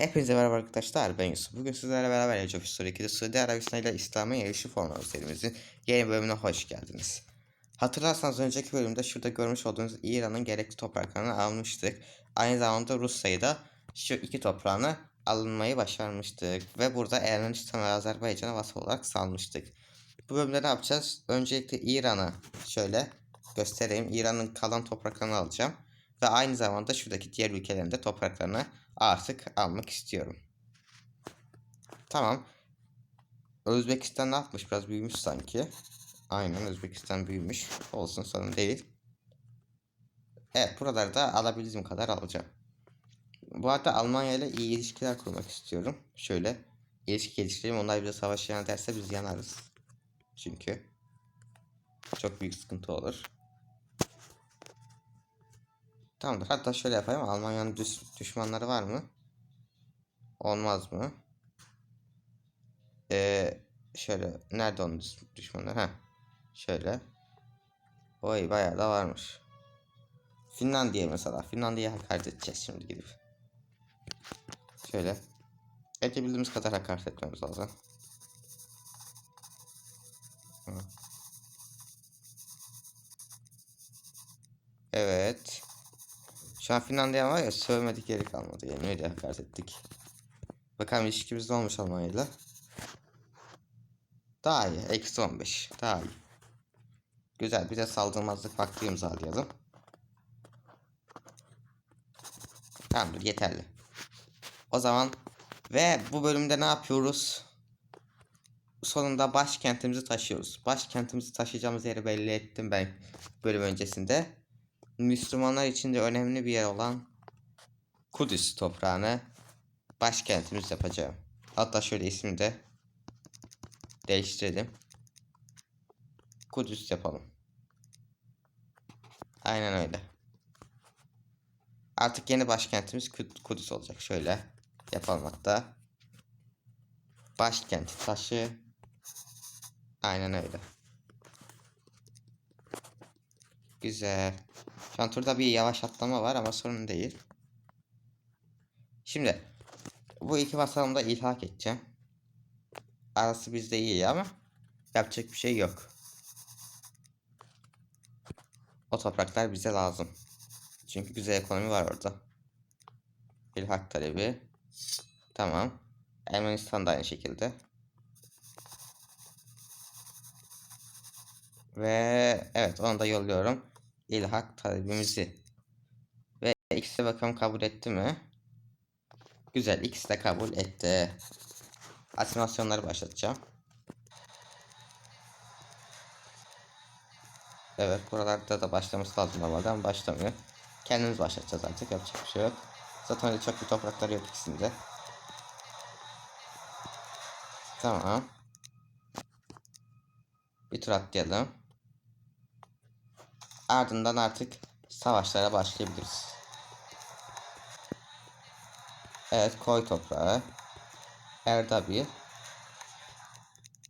Hepinize merhaba arkadaşlar ben Yusuf. Bugün sizlerle beraber Age of History 2'de Suudi Arabistan ile İslam'ın yarışı formalı serimizin yeni bölümüne hoş geldiniz. Hatırlarsanız önceki bölümde şurada görmüş olduğunuz İran'ın gerekli topraklarını almıştık. Aynı zamanda Rusya'yı da şu iki toprağını alınmayı başarmıştık. Ve burada Ermenistan ve Azerbaycan'a vasal olarak salmıştık. Bu bölümde ne yapacağız? Öncelikle İran'ı şöyle göstereyim. İran'ın kalan topraklarını alacağım. Ve aynı zamanda şuradaki diğer ülkelerin de topraklarını artık almak istiyorum. Tamam. Özbekistan ne yapmış? Biraz büyümüş sanki. Aynen Özbekistan büyümüş. Olsun sorun değil. Evet buraları da alabildiğim kadar alacağım. Bu arada Almanya ile iyi ilişkiler kurmak istiyorum. Şöyle ilişki geliştirelim. Onlar bize savaş yana derse biz yanarız. Çünkü çok büyük sıkıntı olur. Tamamdır. Hatta şöyle yapayım. Almanya'nın düş düşmanları var mı? Olmaz mı? Ee, şöyle. Nerede onun düş düşmanları? Ha. Şöyle. Oy bayağı da varmış. Finlandiya mesela. Finlandiya'ya hakaret edeceğiz şimdi gidip. Şöyle. Edebildiğimiz kadar hakaret etmemiz lazım. Evet. Şu an Finlandiya var ya sövmedik yeri kalmadı yani öyle hakaret ettik. Bakalım ilişkimiz ne olmuş Almanya'yla. Daha iyi. Eksi 15. Daha iyi. Güzel. Bir de saldırmazlık vakti imzalayalım. Tamamdır. Yeterli. O zaman ve bu bölümde ne yapıyoruz? Sonunda başkentimizi taşıyoruz. Başkentimizi taşıyacağımız yeri belli ettim ben bölüm öncesinde. Müslümanlar için de önemli bir yer olan Kudüs toprağını başkentimiz yapacağım. Hatta şöyle ismini de değiştirelim. Kudüs yapalım. Aynen öyle. Artık yeni başkentimiz Kud- Kudüs olacak. Şöyle yapalım hatta. Başkenti taşı. Aynen öyle. Güzel. Şu an turda bir yavaş atlama var ama sorun değil. Şimdi bu iki vasalımda ilhak edeceğim. Arası bizde iyi ama yapacak bir şey yok. O topraklar bize lazım. Çünkü güzel ekonomi var orada. İlhak talebi. Tamam. Ermenistan da aynı şekilde. Ve evet onu da yolluyorum. İlhak talebimizi. Ve de bakalım kabul etti mi? Güzel ikisi de kabul etti. Animasyonları başlatacağım. Evet buralarda da başlaması lazım normalde ama başlamıyor. Kendimiz başlatacağız artık yapacak bir şey yok. Zaten öyle çok bir toprakları yok ikisinde. Tamam. Bir tur atlayalım. Ardından artık savaşlara başlayabiliriz. Evet koy toprağı. Erdabil.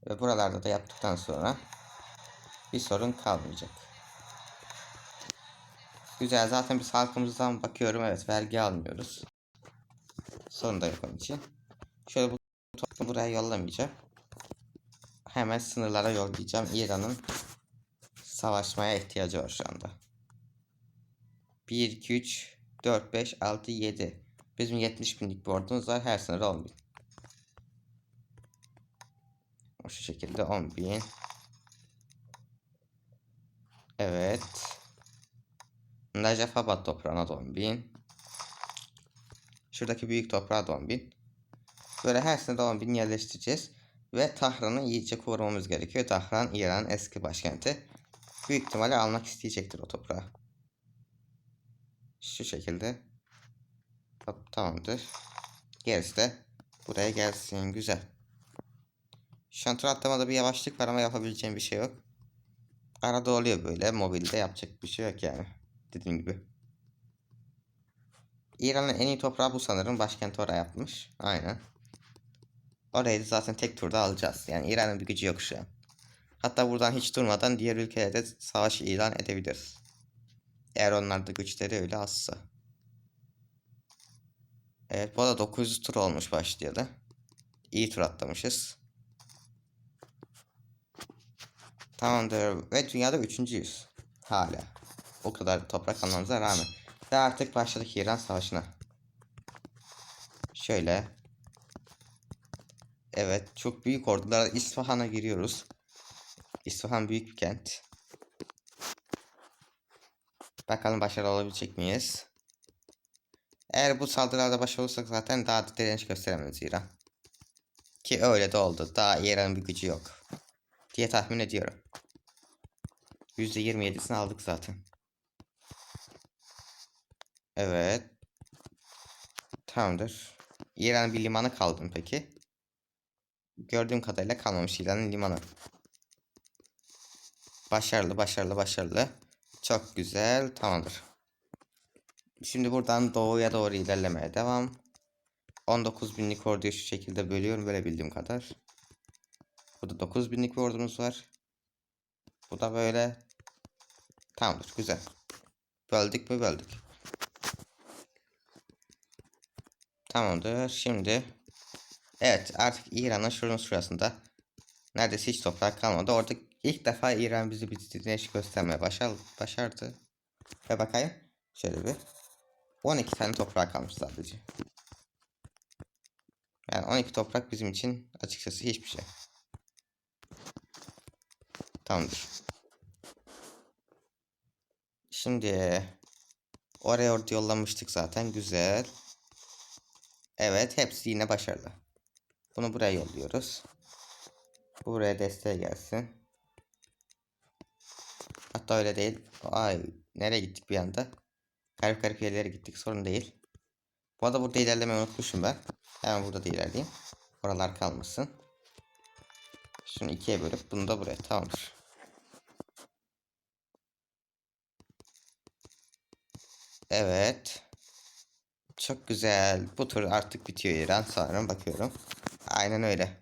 Ve buralarda da yaptıktan sonra bir sorun kalmayacak. Güzel zaten biz halkımızdan bakıyorum evet vergi almıyoruz. Sorun da yok onun için. Şöyle bu topu buraya yollamayacağım. Hemen sınırlara yollayacağım. İran'ın savaşmaya ihtiyacı var şu anda. 1, 2, 3, 4, 5, 6, 7. Bizim 70 binlik bir ordumuz var. Her sınırda 10 bin. O şu şekilde 10 bin. Evet. Najafabad toprağına da 10 bin. Şuradaki büyük toprağa da 10 bin. Böyle her sınırda 10 bin yerleştireceğiz. Ve Tahran'ı iyice korumamız gerekiyor. Tahran İran eski başkenti. Büyük ihtimalle almak isteyecektir o toprağı. Şu şekilde. Tamamdır. Gerisi de buraya gelsin. Güzel. Şu an tur atlamada bir yavaşlık var ama yapabileceğim bir şey yok. Arada oluyor böyle. Mobilde yapacak bir şey yok yani. Dediğim gibi. İran'ın en iyi toprağı bu sanırım. Başkenti oraya yapmış. Aynen. Orayı zaten tek turda alacağız. Yani İran'ın bir gücü yok şu an. Hatta buradan hiç durmadan diğer ülkelerde savaş ilan edebiliriz. Eğer onlarda güçleri öyle azsa. Evet bu arada 900 tur olmuş başlıyor da. İyi tur atlamışız. Tamamdır ve dünyada üçüncüyüz. Hala. O kadar toprak almamıza rağmen. Ve artık başladık İran Savaşı'na. Şöyle. Evet çok büyük ordularla İsfahan'a giriyoruz. İsfahan büyük bir kent. Bakalım başarılı olabilecek miyiz? Eğer bu saldırılarda başarılı olursak zaten daha da direniş gösteremeyiz İran. Ki öyle de oldu. Daha İran'ın bir gücü yok. Diye tahmin ediyorum. %27'sini aldık zaten. Evet. Tamamdır. İran'ın bir limanı kaldı peki? Gördüğüm kadarıyla kalmamış İran'ın limanı. Başarılı, başarılı, başarılı. Çok güzel. Tamamdır. Şimdi buradan doğuya doğru ilerlemeye devam. 19 binlik orduyu şu şekilde bölüyorum böyle bildiğim kadar. Burada 9 binlik bir ordumuz var. Bu da böyle. Tamamdır güzel. Böldük mü böldük. Tamamdır şimdi. Evet artık İran'ın şunun sırasında neredeyse hiç toprak kalmadı. Orada ilk defa İran bizi bir direnç göstermeye başar, başardı. Ve bakayım şöyle bir. 12 tane toprak kalmış sadece. Yani 12 toprak bizim için açıkçası hiçbir şey. Tamamdır. Şimdi oraya orada yollamıştık zaten. Güzel. Evet hepsi yine başarılı. Bunu buraya yolluyoruz. Buraya desteğe gelsin. Hatta öyle değil. Ay nereye gittik bir anda? Garip garip yerlere gittik sorun değil. Bu arada burada ilerlemeyi unutmuşum ben. Hemen burada da ilerleyeyim. Oralar kalmasın. Şunu ikiye bölüp bunu da buraya tamamdır. Evet. Çok güzel. Bu tur artık bitiyor İran. Sanırım bakıyorum. Aynen öyle.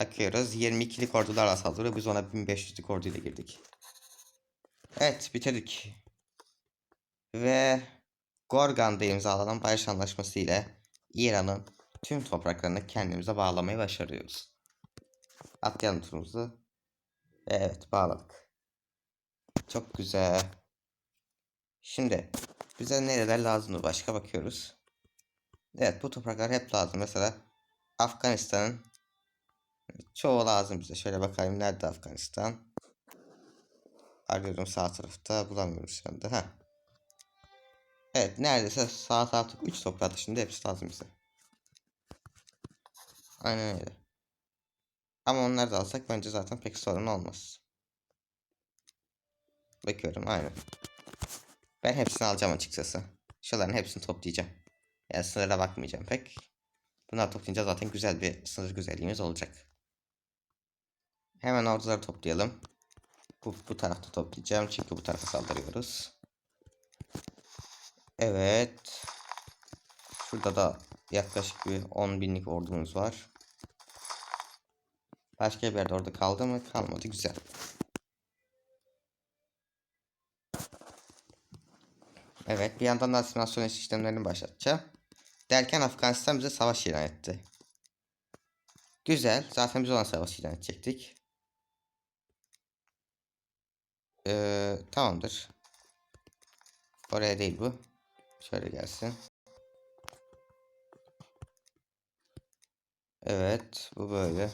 Bakıyoruz. 22'lik ordularla saldırıyor. Biz ona 1500'lik orduyla girdik. Evet bitirdik. Ve Gorgan'da imzalanan barış anlaşması ile İran'ın tüm topraklarını kendimize bağlamayı başarıyoruz. Atlayalım turumuzu. Evet bağladık. Çok güzel. Şimdi bize nereler lazımdı başka bakıyoruz. Evet bu topraklar hep lazım. Mesela Afganistan'ın çoğu lazım bize. Şöyle bakayım nerede Afganistan? Arıyorum sağ tarafta bulamıyorum şu anda. Heh. Evet neredeyse sağ tarafta 3 toprağı dışında hepsi lazım bize. Aynen öyle. Ama onları da alsak bence zaten pek sorun olmaz. Bakıyorum aynen. Ben hepsini alacağım açıkçası. Şunların hepsini toplayacağım. Yani sınıra bakmayacağım pek. Bunlar toplayınca zaten güzel bir sınır güzelliğimiz olacak. Hemen orduları toplayalım. Bu, bu tarafta toplayacağım çünkü bu tarafa saldırıyoruz. Evet. Şurada da yaklaşık bir 10 binlik ordumuz var. Başka bir yerde orada kaldı mı? Kalmadı. Güzel. Evet bir yandan da asimilasyon işlemlerini başlatacağım. Derken Afganistan bize savaş ilan etti. Güzel. Zaten biz ona savaş ilan edecektik. Ee, tamamdır. Oraya değil bu. Şöyle gelsin. Evet. Bu böyle.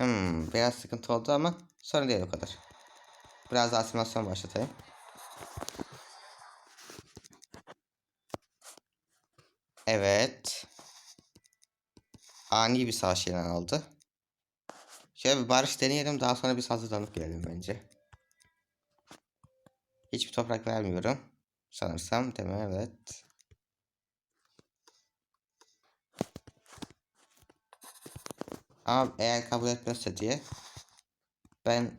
Hmm, biraz sıkıntı oldu ama sorun değil o kadar. Biraz daha simülasyon başlatayım. Evet. Ani bir savaş ilan aldı. Şöyle bir barış deneyelim daha sonra biz hazırlanıp gelelim bence. Hiçbir toprak vermiyorum. Sanırsam değil mi? Evet. Ama eğer kabul etmezse diye ben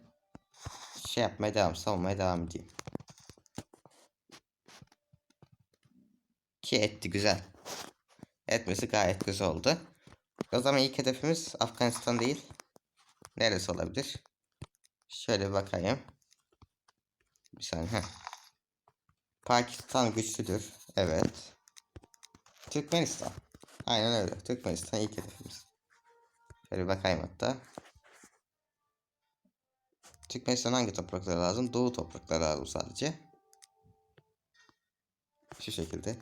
şey yapmaya devam, savunmaya devam edeyim. Ki etti güzel. Etmesi gayet güzel oldu. O zaman ilk hedefimiz Afganistan değil. Neresi olabilir? Şöyle bakayım. Bir saniye. Heh. Pakistan güçlüdür. Evet. Türkmenistan. Aynen öyle. Türkmenistan ilk hedefimiz. Şöyle bakayım hatta. Türkmenistan hangi toprakları lazım? Doğu toprakları lazım sadece. Şu şekilde.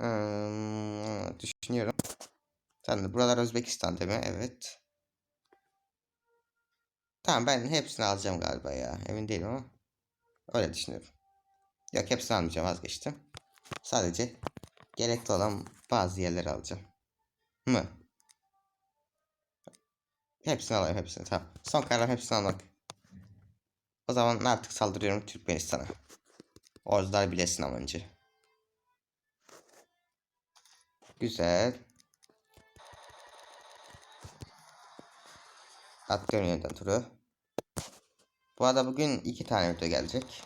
Hmm, düşünüyorum. Tamam buralar Özbekistan değil mi? Evet. Tamam ben hepsini alacağım galiba ya. Emin değilim ama. Öyle düşünüyorum. Yok hepsini almayacağım vazgeçtim. Sadece gerekli olan bazı yerleri alacağım. Mı? Hepsini alayım hepsini tamam. Son karar hepsini almak. O zaman artık saldırıyorum Türkmenistan'a. Ordular bilesin ama önce. Güzel. Atlıyorum yeniden turu. Bu arada bugün iki tane video gelecek.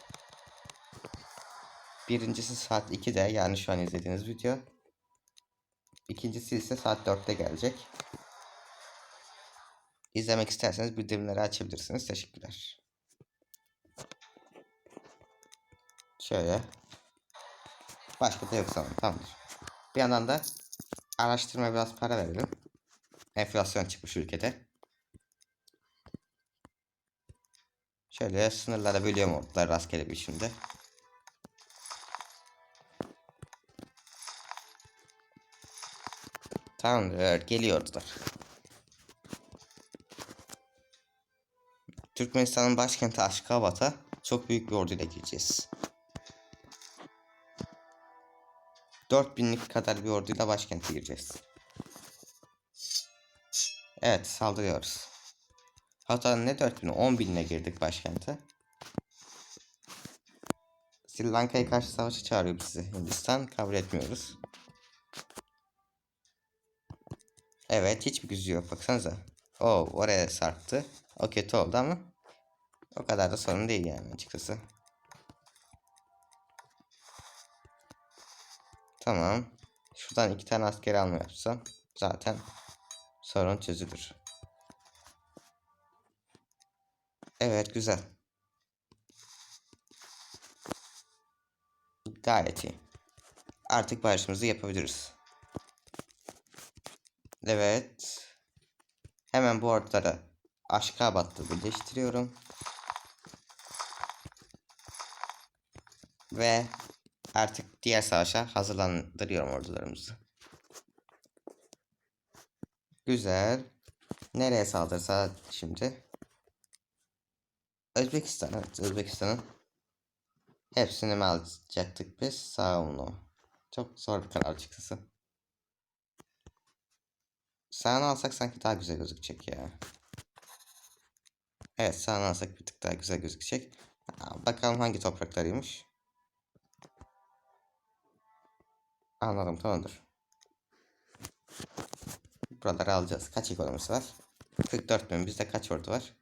Birincisi saat 2'de yani şu an izlediğiniz video. İkincisi ise saat 4'te gelecek. İzlemek isterseniz bildirimleri açabilirsiniz. Teşekkürler. Şöyle. Başka da yok sanırım. Tamamdır. Bir yandan da araştırmaya biraz para verelim. Enflasyon çıkmış ülkede. Şöyle sınırlara bölüyorum ordular rastgele bir biçimde. Tamamdır geliyordular. Türkmenistan'ın başkenti Aşkabat'a çok büyük bir orduyla gireceğiz. 4000'lik kadar bir orduyla başkente gireceğiz. Evet saldırıyoruz. Hatta ne 4000 10.000'le girdik başkente. Sri Lanka'ya karşı savaşa çağırıyor bizi Hindistan. Kabul etmiyoruz. Evet hiçbir gücü yok baksanıza. O oraya sarktı. O kötü oldu ama o kadar da sorun değil yani açıkçası. Tamam. Şuradan iki tane asker alma yapsam zaten sorun çözülür. Evet güzel. Gayet iyi. Artık barışımızı yapabiliriz. Evet. Hemen bu orduları Aşkabat'ta birleştiriyorum. Ve artık diğer savaşa hazırlandırıyorum ordularımızı. Güzel. Nereye saldırsa şimdi? Özbekistan. Evet Özbekistan'ın hepsini mi alacaktık biz? Sağ olun. Çok zor bir karar açıkçası. Sağını alsak sanki daha güzel gözükecek ya. Evet sağını alsak bir tık daha güzel gözükecek. Bakalım hangi topraklarıymış. Anladım tamamdır. Buraları alacağız. Kaç ekonomisi var? 44 bin. Bizde kaç ordu var?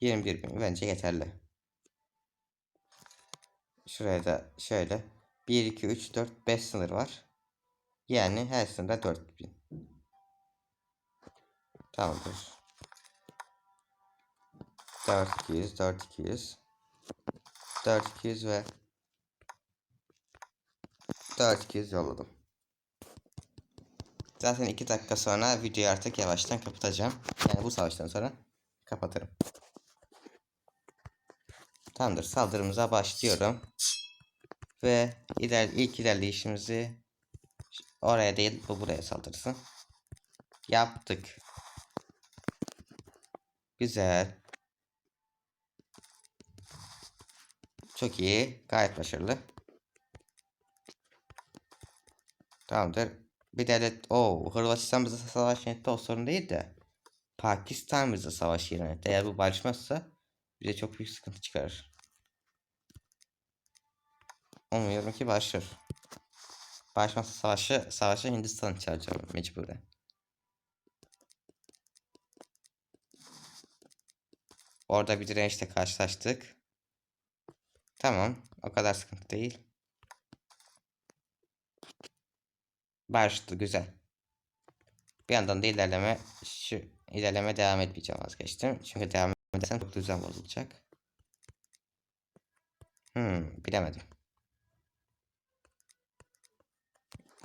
21 bin. Bence yeterli. Şuraya da şöyle. 1, 2, 3, 4, 5 sınır var. Yani her sınırda 4 bin. Tamamdır. 4200, 4200. 4200 ve 4200 yolladım. Zaten 2 dakika sonra videoyu artık yavaştan kapatacağım. Yani bu savaştan sonra kapatırım. Tamamdır saldırımıza başlıyorum. Ve iler, ilk ilerleyişimizi oraya değil bu buraya saldırsın. Yaptık. Güzel. Çok iyi. Gayet başarılı. Tamamdır. Bir devlet... o Hırvatistan bize savaş yönetti o sorun değil de. Pakistan bize savaş yönetti. Eğer bu barışmazsa bize çok büyük sıkıntı çıkarır. Umuyorum ki başlar. Barışmazsa savaşı, savaşa Hindistan çağıracağım mecburen. Orada bir dirençle karşılaştık. Tamam. O kadar sıkıntı değil. Barıştı. Güzel. Bir yandan da ilerleme şu ilerleme devam etmeyeceğim vazgeçtim. Çünkü devam desem çok düzen bozulacak. Hmm, bilemedim.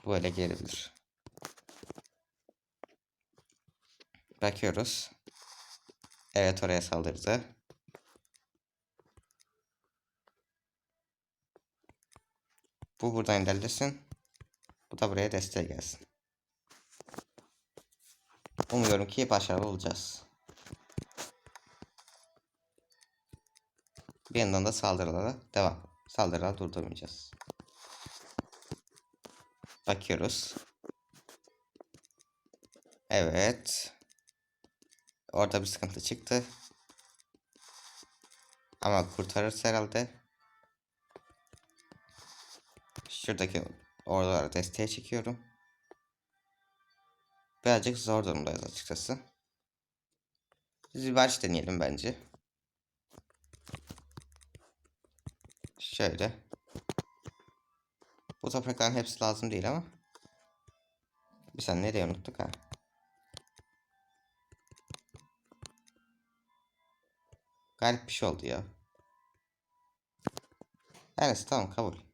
Böyle gelebilir. Bakıyoruz. Evet oraya saldırdı. Bu buradan ilerlesin. Bu da buraya desteğe gelsin. Umuyorum ki başarılı olacağız. Bir yandan da saldırılara devam. Saldırıları durdurmayacağız. Bakıyoruz. Evet. Orada bir sıkıntı çıktı. Ama kurtarırız herhalde. Şuradaki orduları desteğe çekiyorum. Birazcık zor durumdayız açıkçası. Zibariş deneyelim bence. Şöyle. Bu toprakların hepsi lazım değil ama. Bir sen nereye unuttuk ha? Garip bir şey oldu ya. Neyse tamam kabul.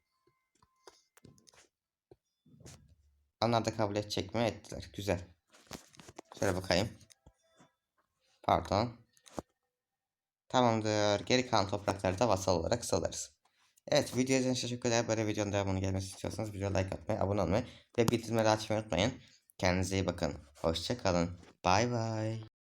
Onlar da kabul edecek mi? Ettiler. Güzel. Şöyle bakayım. Pardon. Tamamdır. Geri kalan toprakları da vasal olarak salarız. Evet video izlediğiniz için teşekkürler. Böyle videonun devamını gelmesi istiyorsanız videoya like atmayı, abone olmayı ve bildirimleri açmayı unutmayın. Kendinize iyi bakın. Hoşçakalın. Bay bay.